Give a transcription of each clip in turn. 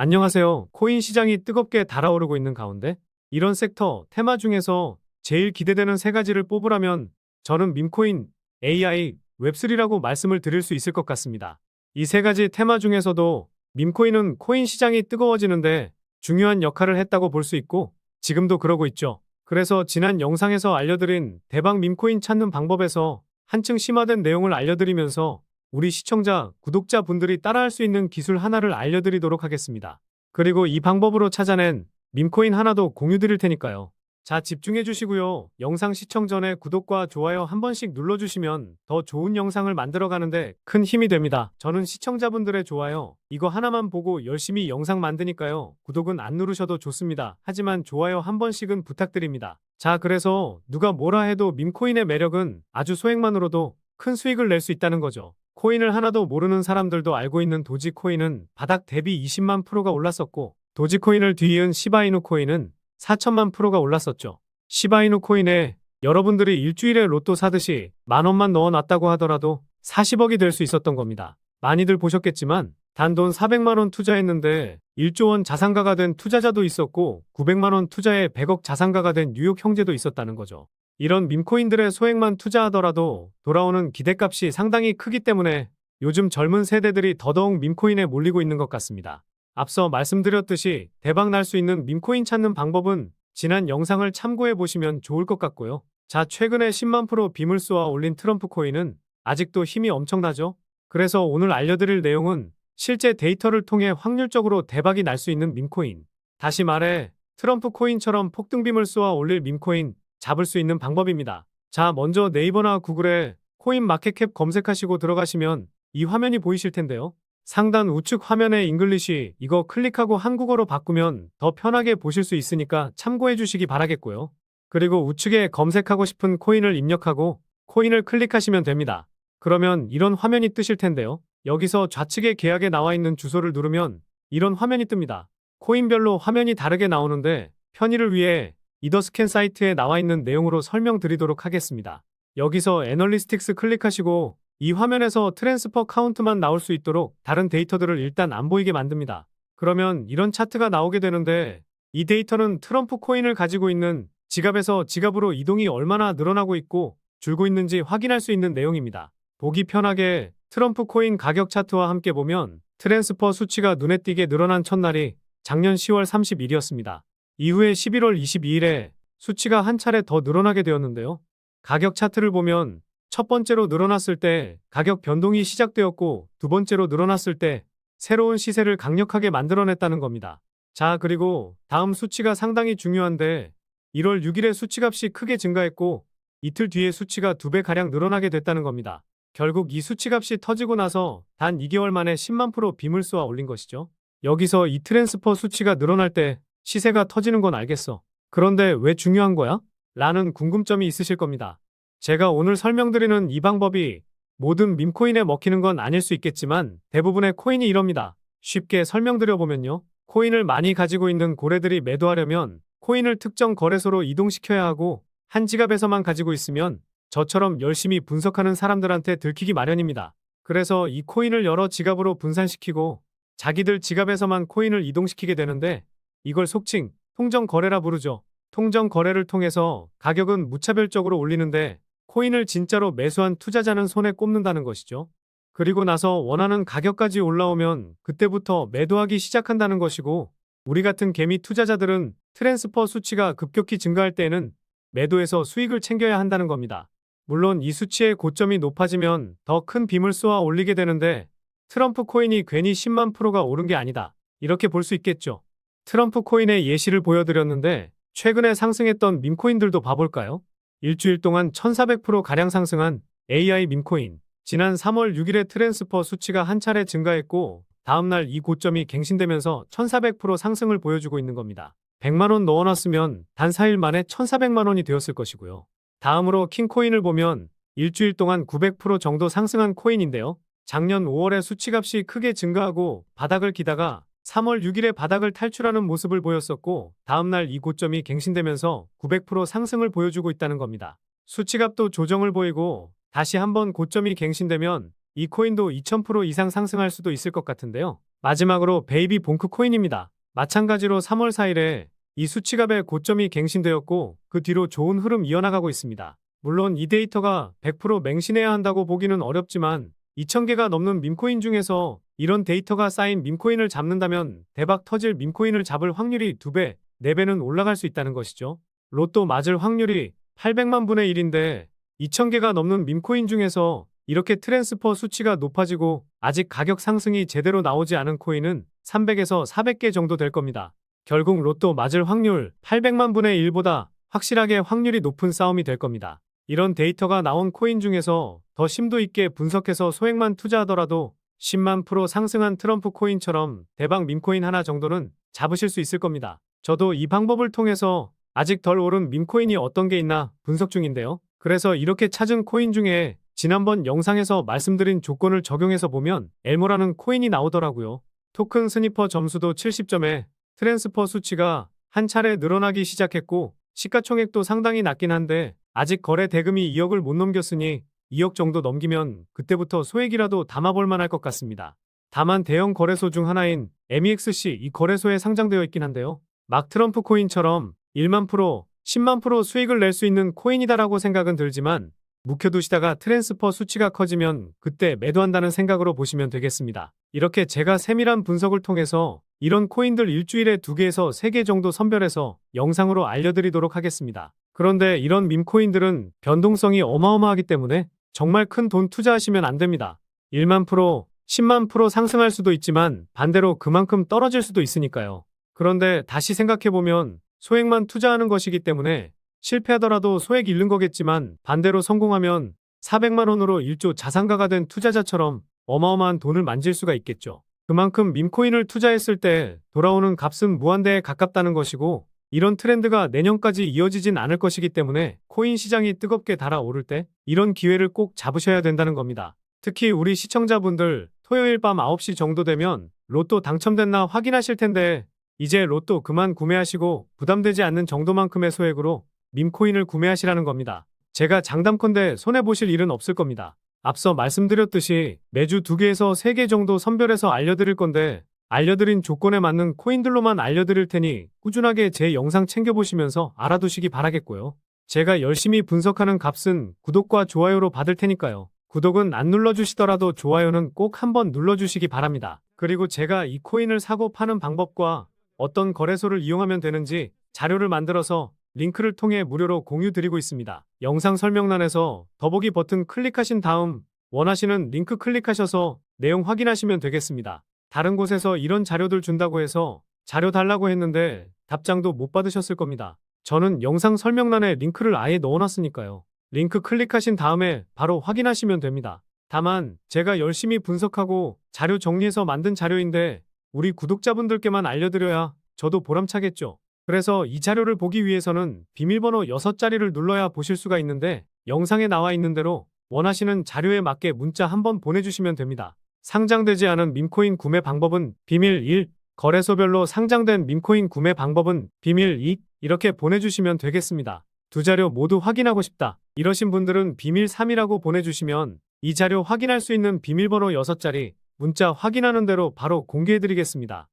안녕하세요. 코인 시장이 뜨겁게 달아오르고 있는 가운데 이런 섹터 테마 중에서 제일 기대되는 세 가지를 뽑으라면 저는 밈코인, AI, 웹3라고 말씀을 드릴 수 있을 것 같습니다. 이 세 가지 테마 중에서도 밈코인은 코인 시장이 뜨거워지는데 중요한 역할을 했다고 볼 수 있고 지금도 그러고 있죠. 그래서 지난 영상에서 알려드린 대박 밈코인 찾는 방법에서 한층 심화된 내용을 알려드리면서 우리 시청자, 구독자 분들이 따라할 수 있는 기술 하나를 알려드리도록 하겠습니다. 그리고 이 방법으로 찾아낸 밈코인 하나도 공유 드릴 테니까요. 자, 집중해 주시고요. 영상 시청 전에 구독과 좋아요 한 번씩 눌러주시면 더 좋은 영상을 만들어 가는데 큰 힘이 됩니다. 저는 시청자분들의 좋아요, 이거 하나만 보고 열심히 영상 만드니까요. 구독은 안 누르셔도 좋습니다. 하지만 좋아요 한 번씩은 부탁드립니다. 자, 그래서 누가 뭐라 해도 밈코인의 매력은 아주 소액만으로도 큰 수익을 낼 수 있다는 거죠. 코인을 하나도 모르는 사람들도 알고 있는 도지코인은 바닥 대비 20만 프로가 올랐었고 도지코인을 뒤이은 시바이누 코인은 4천만 프로가 올랐었죠. 시바이누 코인에 여러분들이 일주일에 로또 사듯이 만 원만 넣어놨다고 하더라도 40억이 될 수 있었던 겁니다. 많이들 보셨겠지만 단돈 400만 원 투자했는데 1조 원 자산가가 된 투자자도 있었고 900만 원 투자에 100억 자산가가 된 뉴욕 형제도 있었다는 거죠. 이런 밈코인들의 소액만 투자하더라도 돌아오는 기대값이 상당히 크기 때문에 요즘 젊은 세대들이 더더욱 밈코인에 몰리고 있는 것 같습니다. 앞서 말씀드렸듯이 대박 날 수 있는 밈코인 찾는 방법은 지난 영상을 참고해 보시면 좋을 것 같고요. 자, 최근에 10만 프로 빔을 쏘아 올린 트럼프 코인은 아직도 힘이 엄청나죠? 그래서 오늘 알려드릴 내용은 실제 데이터를 통해 확률적으로 대박이 날 수 있는 밈코인. 다시 말해, 트럼프 코인처럼 폭등빔을 쏘아 올릴 밈코인 잡을 수 있는 방법입니다. 자, 먼저 네이버나 구글에 코인 마켓캡 검색하시고 들어가시면 이 화면이 보이실 텐데요. 상단 우측 화면에 잉글리시 이거 클릭하고 한국어로 바꾸면 더 편하게 보실 수 있으니까 참고해 주시기 바라겠고요. 그리고 우측에 검색하고 싶은 코인을 입력하고 코인을 클릭하시면 됩니다. 그러면 이런 화면이 뜨실 텐데요. 여기서 좌측에 계약에 나와 있는 주소를 누르면 이런 화면이 뜹니다. 코인별로 화면이 다르게 나오는데 편의를 위해 이더스캔 사이트에 나와 있는 내용으로 설명드리도록 하겠습니다. 여기서 애널리스틱스 클릭하시고 이 화면에서 트랜스퍼 카운트만 나올 수 있도록 다른 데이터들을 일단 안 보이게 만듭니다. 그러면 이런 차트가 나오게 되는데 이 데이터는 트럼프 코인을 가지고 있는 지갑에서 지갑으로 이동이 얼마나 늘어나고 있고 줄고 있는지 확인할 수 있는 내용입니다. 보기 편하게 트럼프 코인 가격 차트와 함께 보면 트랜스퍼 수치가 눈에 띄게 늘어난 첫날이 작년 10월 30일이었습니다. 이후에 11월 22일에 수치가 한 차례 더 늘어나게 되었는데요. 가격 차트를 보면 첫 번째로 늘어났을 때 가격 변동이 시작되었고 두 번째로 늘어났을 때 새로운 시세를 강력하게 만들어냈다는 겁니다. 자, 그리고 다음 수치가 상당히 중요한데 1월 6일에 수치값이 크게 증가했고 이틀 뒤에 수치가 두 배 가량 늘어나게 됐다는 겁니다. 결국 이 수치값이 터지고 나서 단 2개월 만에 10만 프로 쏘아 올린 것이죠. 여기서 이 트랜스퍼 수치가 늘어날 때 시세가 터지는 건 알겠어. 그런데 왜 중요한 거야? 라는 궁금점이 있으실 겁니다. 제가 오늘 설명드리는 이 방법이 모든 밈코인에 먹히는 건 아닐 수 있겠지만 대부분의 코인이 이럽니다. 쉽게 설명드려보면요. 코인을 많이 가지고 있는 고래들이 매도하려면 코인을 특정 거래소로 이동시켜야 하고 한 지갑에서만 가지고 있으면 저처럼 열심히 분석하는 사람들한테 들키기 마련입니다. 그래서 이 코인을 여러 지갑으로 분산시키고 자기들 지갑에서만 코인을 이동시키게 되는데 이걸 속칭 통정 거래라 부르죠. 통정 거래를 통해서 가격은 무차별적으로 올리는데 코인을 진짜로 매수한 투자자는 손에 꼽는다는 것이죠. 그리고 나서 원하는 가격까지 올라오면 그때부터 매도하기 시작한다는 것이고 우리 같은 개미 투자자들은 트랜스퍼 수치가 급격히 증가할 때에는 매도해서 수익을 챙겨야 한다는 겁니다. 물론 이 수치의 고점이 높아지면 더 큰 빔을 쏘아 올리게 되는데 트럼프 코인이 괜히 10만 프로가 오른 게 아니다. 이렇게 볼 수 있겠죠. 트럼프 코인의 예시를 보여드렸는데 최근에 상승했던 밈코인들도 봐볼까요? 일주일 동안 1400% 가량 상승한 AI 밈코인. 지난 3월 6일에 트랜스퍼 수치가 한 차례 증가했고 다음날 이 고점이 갱신되면서 1400% 상승을 보여주고 있는 겁니다. 100만원 넣어놨으면 단 4일 만에 1400만원이 되었을 것이고요. 다음으로 킹코인을 보면 일주일 동안 900% 정도 상승한 코인인데요. 작년 5월에 수치값이 크게 증가하고 바닥을 기다가 3월 6일에 바닥을 탈출하는 모습을 보였었고 다음날 이 고점이 갱신되면서 900% 상승을 보여주고 있다는 겁니다. 수치값도 조정을 보이고 다시 한번 고점이 갱신되면 이 코인도 2000% 이상 상승할 수도 있을 것 같은데요. 마지막으로 베이비 봉크 코인입니다. 마찬가지로 3월 4일에 이 수치값의 고점이 갱신되었고 그 뒤로 좋은 흐름 이어나가고 있습니다. 물론 이 데이터가 100% 맹신해야 한다고 보기는 어렵지만 2,000개가 넘는 밈코인 중에서 이런 데이터가 쌓인 밈코인을 잡는다면 대박 터질 밈코인을 잡을 확률이 2배, 4배는 올라갈 수 있다는 것이죠. 로또 맞을 확률이 800만 분의 1인데 2,000개가 넘는 밈코인 중에서 이렇게 트랜스퍼 수치가 높아지고 아직 가격 상승이 제대로 나오지 않은 코인은 300에서 400개 정도 될 겁니다. 결국 로또 맞을 확률 800만 분의 1보다 확실하게 확률이 높은 싸움이 될 겁니다. 이런 데이터가 나온 코인 중에서 더 심도 있게 분석해서 소액만 투자하더라도 10만 프로 상승한 트럼프 코인처럼 대박 밈코인 하나 정도는 잡으실 수 있을 겁니다. 저도 이 방법을 통해서 아직 덜 오른 밈코인이 어떤 게 있나 분석 중인데요. 그래서 이렇게 찾은 코인 중에 지난번 영상에서 말씀드린 조건을 적용해서 보면 엘모라는 코인이 나오더라고요. 토큰 스니퍼 점수도 70점에 트랜스퍼 수치가 한 차례 늘어나기 시작했고 시가총액도 상당히 낮긴 한데 아직 거래 대금이 2억을 못 넘겼으니 2억 정도 넘기면 그때부터 소액이라도 담아볼 만할 것 같습니다. 다만 대형 거래소 중 하나인 MEXC 이 거래소에 상장되어 있긴 한데요. 막 트럼프 코인처럼 1만 프로, 10만 프로 수익을 낼 수 있는 코인이다라고 생각은 들지만 묵혀두시다가 트랜스퍼 수치가 커지면 그때 매도한다는 생각으로 보시면 되겠습니다. 이렇게 제가 세밀한 분석을 통해서 이런 코인들 일주일에 2개에서 3개 정도 선별해서 영상으로 알려드리도록 하겠습니다. 그런데 이런 밈코인들은 변동성이 어마어마하기 때문에 정말 큰 돈 투자하시면 안 됩니다. 1만 프로, 10만 프로 상승할 수도 있지만 반대로 그만큼 떨어질 수도 있으니까요. 그런데 다시 생각해보면 소액만 투자하는 것이기 때문에 실패하더라도 소액 잃는 거겠지만 반대로 성공하면 400만 원으로 1조 자산가가 된 투자자처럼 어마어마한 돈을 만질 수가 있겠죠. 그만큼 밈코인을 투자했을 때 돌아오는 값은 무한대에 가깝다는 것이고 이런 트렌드가 내년까지 이어지진 않을 것이기 때문에 코인 시장이 뜨겁게 달아오를 때 이런 기회를 꼭 잡으셔야 된다는 겁니다. 특히 우리 시청자분들 토요일 밤 9시 정도 되면 로또 당첨됐나 확인하실 텐데 이제 로또 그만 구매하시고 부담되지 않는 정도만큼의 소액으로 밈코인을 구매하시라는 겁니다. 제가 장담컨대 손해보실 일은 없을 겁니다. 앞서 말씀드렸듯이 매주 2개에서 3개 정도 선별해서 알려드릴 건데 알려드린 조건에 맞는 코인들로만 알려드릴 테니 꾸준하게 제 영상 챙겨보시면서 알아두시기 바라겠고요. 제가 열심히 분석하는 값은 구독과 좋아요로 받을 테니까요. 구독은 안 눌러주시더라도 좋아요는 꼭 한번 눌러주시기 바랍니다. 그리고 제가 이 코인을 사고 파는 방법과 어떤 거래소를 이용하면 되는지 자료를 만들어서 링크를 통해 무료로 공유 드리고 있습니다. 영상 설명란에서 더보기 버튼 클릭하신 다음 원하시는 링크 클릭하셔서 내용 확인하시면 되겠습니다. 다른 곳에서 이런 자료들 준다고 해서 자료 달라고 했는데 답장도 못 받으셨을 겁니다. 저는 영상 설명란에 링크를 아예 넣어놨으니까요. 링크 클릭하신 다음에 바로 확인하시면 됩니다. 다만 제가 열심히 분석하고 자료 정리해서 만든 자료인데 우리 구독자분들께만 알려드려야 저도 보람차겠죠. 그래서 이 자료를 보기 위해서는 비밀번호 6자리를 눌러야 보실 수가 있는데 영상에 나와 있는 대로 원하시는 자료에 맞게 문자 한번 보내주시면 됩니다. 상장되지 않은 밈코인 구매 방법은 비밀 1, 거래소별로 상장된 밈코인 구매 방법은 비밀 2 이렇게 보내주시면 되겠습니다. 두 자료 모두 확인하고 싶다. 이러신 분들은 비밀 3이라고 보내주시면 이 자료 확인할 수 있는 비밀번호 6자리 문자 확인하는 대로 바로 공개해드리겠습니다.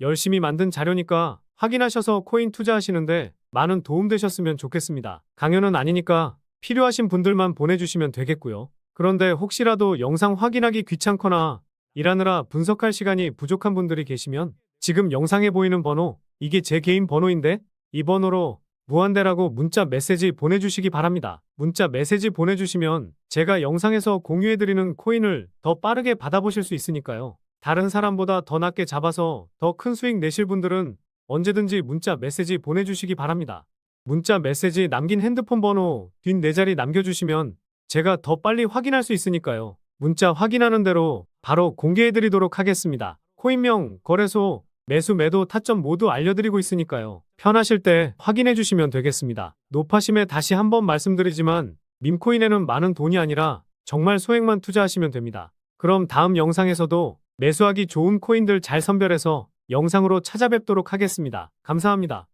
열심히 만든 자료니까 확인하셔서 코인 투자하시는데 많은 도움 되셨으면 좋겠습니다. 강연은 아니니까 필요하신 분들만 보내주시면 되겠고요. 그런데 혹시라도 영상 확인하기 귀찮거나 일하느라 분석할 시간이 부족한 분들이 계시면 지금 영상에 보이는 번호, 이게 제 개인 번호인데 이 번호로 무한대라고 문자 메시지 보내주시기 바랍니다. 문자 메시지 보내주시면 제가 영상에서 공유해드리는 코인을 더 빠르게 받아보실 수 있으니까요. 다른 사람보다 더 낮게 잡아서 더 큰 수익 내실 분들은 언제든지 문자 메시지 보내주시기 바랍니다. 문자 메시지 남긴 핸드폰 번호 뒷 네 자리 남겨주시면 제가 더 빨리 확인할 수 있으니까요. 문자 확인하는 대로 바로 공개해드리도록 하겠습니다. 코인명, 거래소, 매수, 매도, 타점 모두 알려드리고 있으니까요. 편하실 때 확인해 주시면 되겠습니다. 노파심에 다시 한번 말씀드리지만 밈코인에는 많은 돈이 아니라 정말 소액만 투자하시면 됩니다. 그럼 다음 영상에서도 매수하기 좋은 코인들 잘 선별해서 영상으로 찾아뵙도록 하겠습니다. 감사합니다.